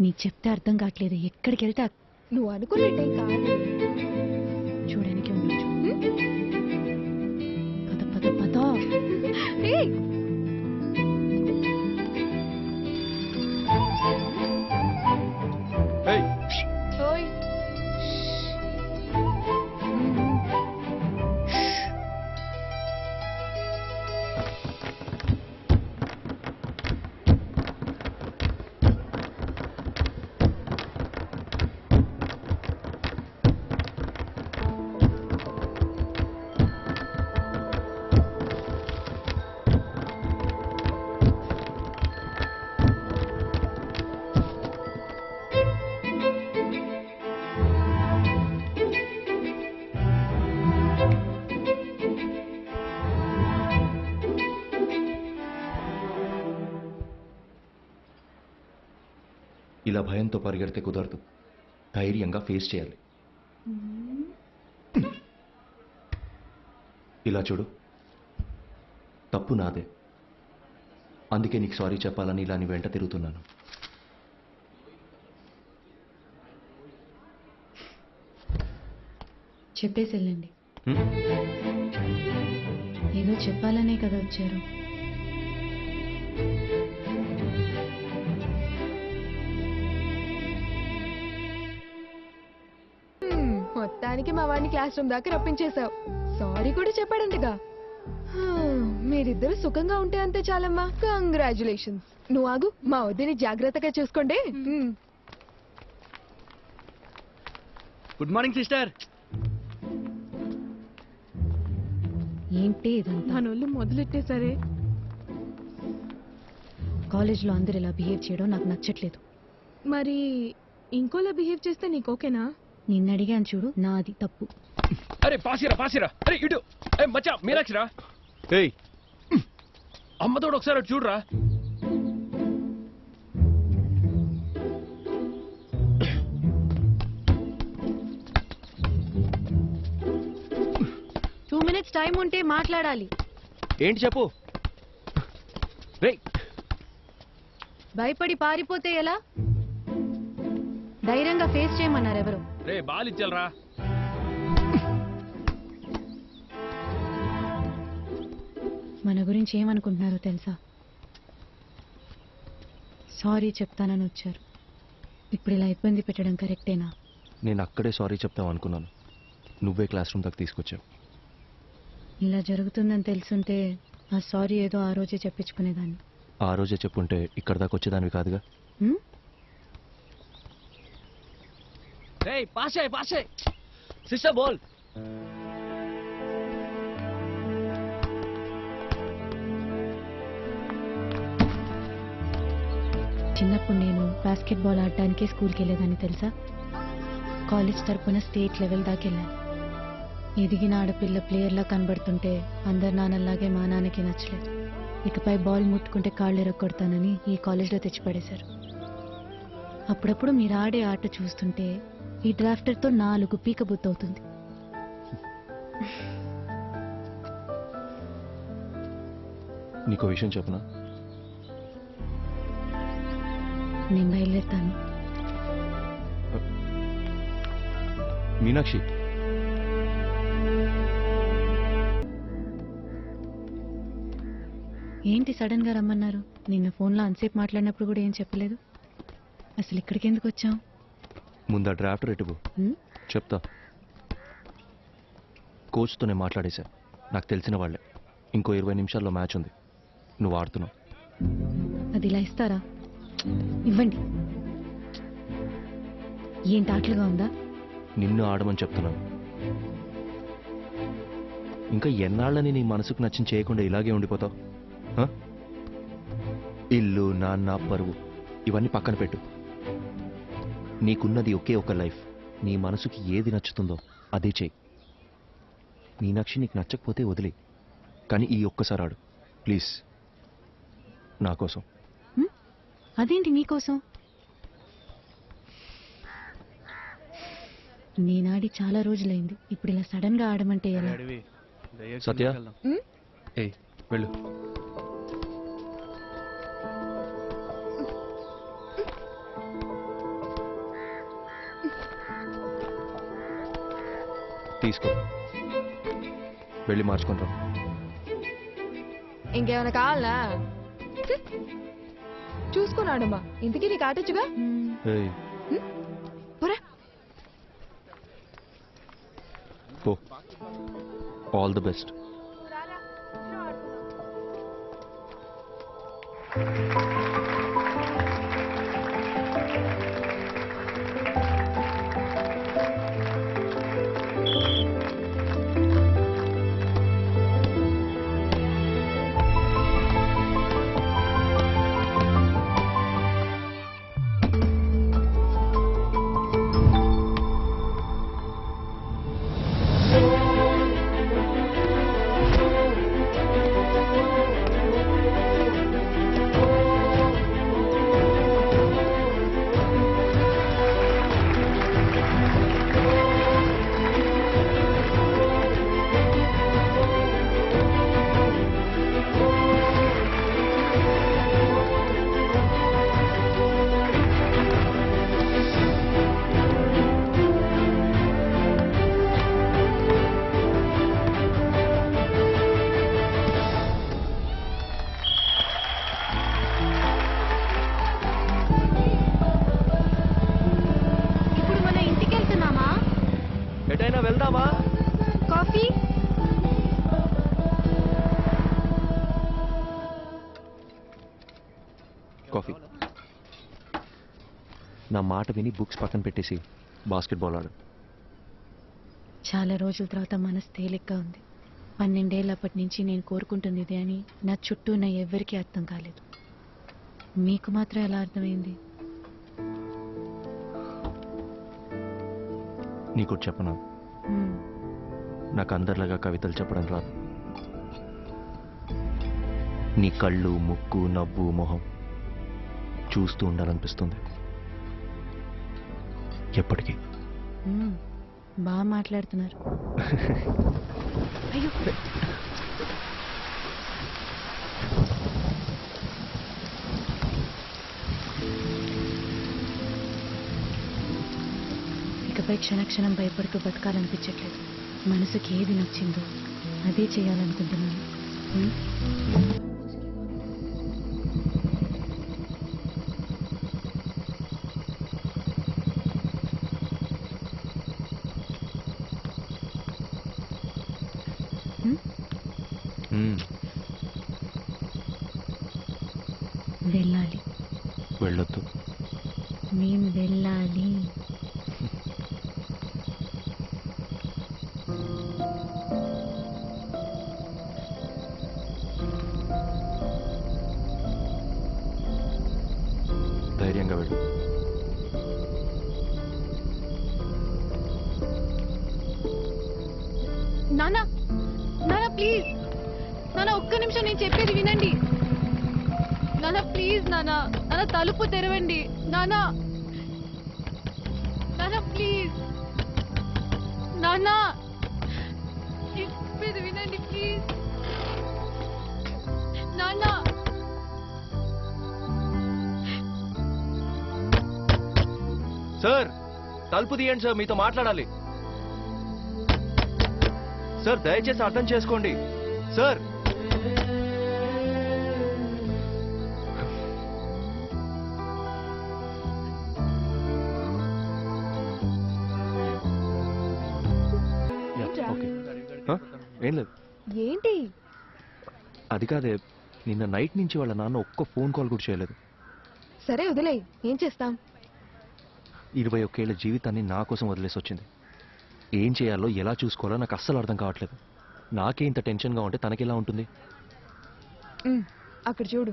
నీకు చెప్తే అర్థం కావట్లేదు. ఎక్కడికి వెళ్తే నువ్వు అనుకున్నట్టే కాదు చూడడానికి ఉండొచ్చు. పద పద పద. ఇలా భయంతో పరిగెడితే కుదరదు. ధైర్యంగా ఫేస్ చేయాలి. ఇలా చూడు. తప్పు నాదే. అందుకే నీకు సారీ చెప్పాలని ఇలా నీ వెంట తిరుగుతున్నాను. చెప్పేసి వెళ్ళండి? ఏదో చెప్పాలనే కదా వచ్చారు. మొత్తానికి మా వాడిని క్లాస్ రూమ్ దాకా రప్పించేశావు. సారీ కూడా చెప్పాడంటగా. మీరిద్దరు సుఖంగా ఉంటే అంతే చాలమ్మా. కంగ్రాచులేషన్స్ నువ్వు ఆగు మా వద్దని జాగ్రత్తగా చూసుకోండి. గుడ్ మార్నింగ్ సిస్టర్ ఏంటి ఇదంతా? మనోళ్ళు మొదలెట్టేసరే కాలేజ్లో అందరు ఇలా బిహేవ్ చేయడం నాకు నచ్చట్లేదు. మరి ఇంకోలా బిహేవ్ చేస్తే నీకు ఓకేనా? నిన్న అడిగాను చూడు నాది తప్పు. అరే పాసిరా పాసిరా. అరే ఇటు. ఏ మచ్చా మీనాక్షిరా. ఏయ్. అమ్మతోడు ఒకసారి అటు చూడరా. టూ మినిట్స్ టైం ఉంటే మాట్లాడాలి. ఏంటి చెప్పు? రేయ్. భయపడి పారిపోతే ఎలా? ధైర్యంగా ఫేస్ చేయమన్నారు ఎవరు రే బాల్ ఇచ్చాలరా మన గురించి ఏమనుకుంటున్నారో తెలుసా? సారీ చెప్తానని వచ్చారు. ఇప్పుడు ఇలా ఇబ్బంది పెట్టడం కరెక్టేనా? నేను అక్కడే సారీ చెప్తాం అనుకున్నాను. నువ్వే క్లాస్ రూమ్ దాకా తీసుకొచ్చావు. ఇలా జరుగుతుందని తెలుసుంటే ఆ సారీ ఏదో ఆ రోజే చెప్పించుకునేదాన్ని. ఆ రోజే చెప్పుంటే ఇక్కడ దాకా వచ్చేదానివి కాదుగా? హ్మ్? పాసే పాసే. సిస్టర్ బోల్. చిన్నప్పుడు నేను బాస్కెట్ బాల్ స్కూల్కి వెళ్ళేదాన్ని తెలుసా? కాలేజ్ తరపున స్టేట్ లెవెల్ దాకా వెళ్ళాను ఎదిగిన ఆడపిల్ల ప్లేయర్లా కనబడుతుంటే అందరు నాన్నలాగే మా నాన్నకి నచ్చలేదు ఇకపై బాల్ ముట్టుకుంటే కాళ్ళు ఎరగొడతానని ఈ కాలేజ్లో తెచ్చిపడేశారు. అప్పుడప్పుడు మీరు ఆడే ఆట చూస్తుంటే ఈ డ్రాఫ్టర్తో నాలుగు పీక అవుతుంది నీకో విషయం చెప్పనా? నేను బయలుదేరుతాను. మీనాక్షి. ఏంటి సడన్గా రమ్మన్నారు? నిన్న ఫోన్లో అంతసేపు మాట్లాడినప్పుడు కూడా ఏం చెప్పలేదు? అసలు ఇక్కడికి ఎందుకు వచ్చాం ముందు ఆ డ్రాఫ్ట్ రెట్టుకు? చెప్తా. కోచ్తో నేను మాట్లాడేశా. నాకు తెలిసిన వాళ్ళే. ఇంకో ఇరవై నిమిషాల్లో మ్యాచ్ ఉంది. నువ్వు ఆడుతున్నావు. అది ఇలా ఇస్తారా? ఇవ్వండి. ఏంటి ఆటలుగా ఉందా? నిన్ను ఆడమని చెప్తున్నాను. ఇంకా ఎన్నాళ్ళని నీ మనసుకు నచ్చిన చేయకుండా ఇలాగే ఉండిపోతావు? ఇల్లు నాన్న పరువు ఇవన్నీ పక్కన పెట్టు. నీకున్నది ఒకే ఒక లైఫ్. నీ మనసుకి ఏది నచ్చుతుందో అదే చేయి. మీనాక్షి నీకు నచ్చకపోతే వదిలే. కానీ ఈ ఒక్కసారి ఆడు. ప్లీజ్. నా కోసం. అదేంటి మీకోసం నేనాడి చాలా రోజులైంది. ఇప్పుడు ఇలా సడన్గా ఆడమంటే సత్య? వెళ్ళు. తీసుకో. వెళ్ళి మార్చుకుంటా. ఇంకేమైనా కావాలా? చూసుకున్నాడమ్మా. ఇంతకీ నీకు ఆటొచ్చుగా? పో. ఆల్ ది బెస్ట్ మాట విని బుక్స్ పక్కన పెట్టేసి బాస్కెట్బాల్ ఆడు చాలా రోజుల తర్వాత మనసు తేలిగ్గా ఉంది. పన్నెండేళ్ళప్పటి నుంచి నేను కోరుకుంటుంది ఇదే అని నా చుట్టూ ఉన్న ఎవ్వరికీ అర్థం కాలేదు. మీకు మాత్రం ఎలా అర్థమైంది? నీకు చెప్పనా. నాకు అందరిలాగా కవితలు చెప్పడం రాదు. నీ కళ్ళు ముక్కు నవ్వు మొహం చూస్తూ ఉండాలనిపిస్తుంది. ఎప్పటికీ. బాగా మాట్లాడుతున్నారు. అయ్యో. ఇకపై క్షణక్షణం భయపడుతూ బతకాలనిపించట్లేదు. మనసుకి ఏది నచ్చిందో అదే చేయాలనుకుంటున్నాను మ్మ్? మ్మ్? మ్మ్. వెళ్ళాలి వెళ్ళొద్దు. నేను వెళ్ళాలి. ధైర్యంగా వెళ్ళు. నానా నానా ప్లీజ్. నానా ఒక్క నిమిషం నేను చెప్పేది వినండి. నానా ప్లీజ్ నానా నానా తలుపు తెరవండి. నానా నానా ప్లీజ్. నానా చెప్పేది వినండి ప్లీజ్. నానా సార్ తలుపు తీయండి సార్ మీతో మాట్లాడాలి. సార్ దయచేసి అర్థం చేసుకోండి. సార్. ఏం లేదు. ఏంటి? అది కాదే నిన్న నైట్ నుంచి వాళ్ళ నాన్న ఒక్క ఫోన్ కాల్ కూడా చేయలేదు. సరే వదిలే ఏం చేస్తాం? ఇరవై ఒకేళ్ళ జీవితాన్ని నా కోసం వదిలేసి వచ్చింది. ఏం చేయాలో ఎలా చూసుకోవాలో నాకు అస్సలు అర్థం కావట్లేదు. నాకే ఇంత టెన్షన్గా ఉంటే తనకెలా ఉంటుంది? అక్కడ చూడు.